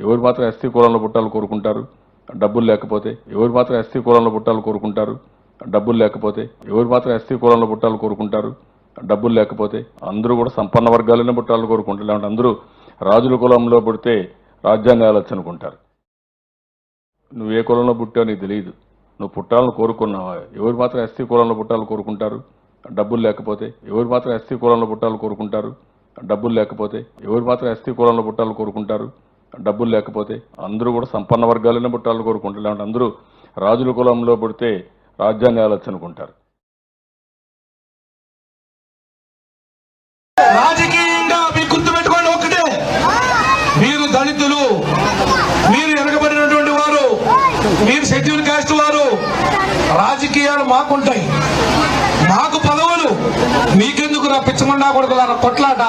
ఎవరు మాత్రం ఎస్టీ కులంలో పుట్టాలు కోరుకుంటారు? డబ్బులు లేకపోతే ఎవరు మాత్రం ఎస్టీ కులంలో పుట్టాలు కోరుకుంటారు? డబ్బులు లేకపోతే ఎవరు మాత్రం ఎస్టీ కులంలో పుట్టాలు కోరుకుంటారు? డబ్బులు లేకపోతే అందరూ కూడా సంపన్న వర్గాలనే పుట్టాలని కోరుకుంటారు. లేదంటే అందరూ రాజుల కులంలో పుడితే రాజ్యాంగాలు వచ్చనుకుంటారు? నువ్వు ఏ కులంలో పుట్టావు నీకు తెలియదు నువ్వు పుట్టాలని కోరుకున్నావా? ఎవరు మాత్రం ఎస్టీ కులంలో పుట్టాలని కోరుకుంటారు? డబ్బులు లేకపోతే ఎవరు మాత్రం ఎస్టీ కులంలో పుట్టాలని కోరుకుంటారు? డబ్బులు లేకపోతే ఎవరు మాత్రం ఎస్టీ కులంలో పుట్టాలని కోరుకుంటారు? డబ్బులు లేకపోతే అందరూ కూడా సంపన్న వర్గాలనే పుట్టాలని కోరుకుంటారు. లేదంటే అందరూ రాజుల కులంలో పుడితే రాజ్యాంగ వెళ్ళొచ్చు అనుకుంటారు. రాజకీయంగా మీకు గుర్తుపెట్టుకోండి ఒక్కటే. మీరు దళితులు మీరు ఎరగబడినటువంటి వారు మీరు షెడ్యూల్ కాస్ట్ వారు రాజకీయాలు మాకుంటాయి. మాకు పదవులు. మీకెందుకు నా పిచ్చమండా కొడుకులారా కొట్లాట?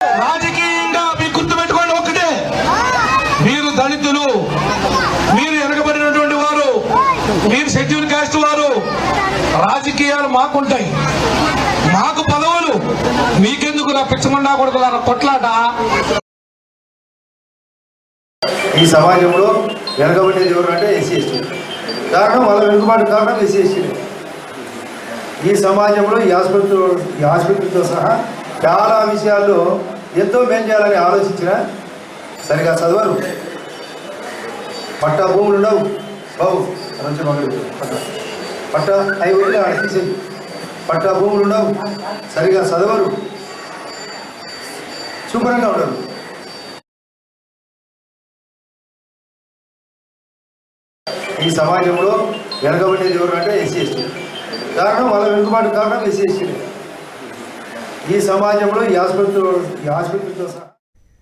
రాజకీయంగా మీకు గుర్తుపెట్టుకోండి ఒక్కటే. మీరు దళితులు మీరు వెనకబడినటువంటి వారు మీరు షెడ్యూల్ కాస్ట్ వారు రాజకీయాలు మాకుంటాయి. మాకు పదవులు. మీకెందుకు నా పిచ్చమండా కొడుకులారా కొట్లాట? ఈ సమాజంలో వెనకబడేది ఎవరు అంటే ఎస్సీ ఎస్టీ కారణం వాళ్ళ వెనుకబాటు కారణం ఎస్సీ ఎస్టీ ఈ సమాజంలో ఈ ఆసుపత్రి ఈ ఆసుపత్రితో సహా చాలా విషయాల్లో ఎంతో మేలు చేయాలని ఆలోచించిన సరిగా చదవరు. పట్టా భూములు ఉండవు. బాబు మంచి మగడు పట్ట. పట్ట అవి వదిలే ఆడ తీసేది పట్టా భూములు ఉండవు. సరిగా చదవరు. శుభ్రంగా ఉండరు. ఈ సమాజంలో వెనకబడేది ఎవరు అంటే ఎస్సీ ఎస్టీ కారణం వాళ్ళ వెనుకబాటు కారణం ఎస్సీ ఎస్టీ ఈ సమాజంలో ఈ ఆసుపత్రి ఈ ఆసుపత్రితో సహా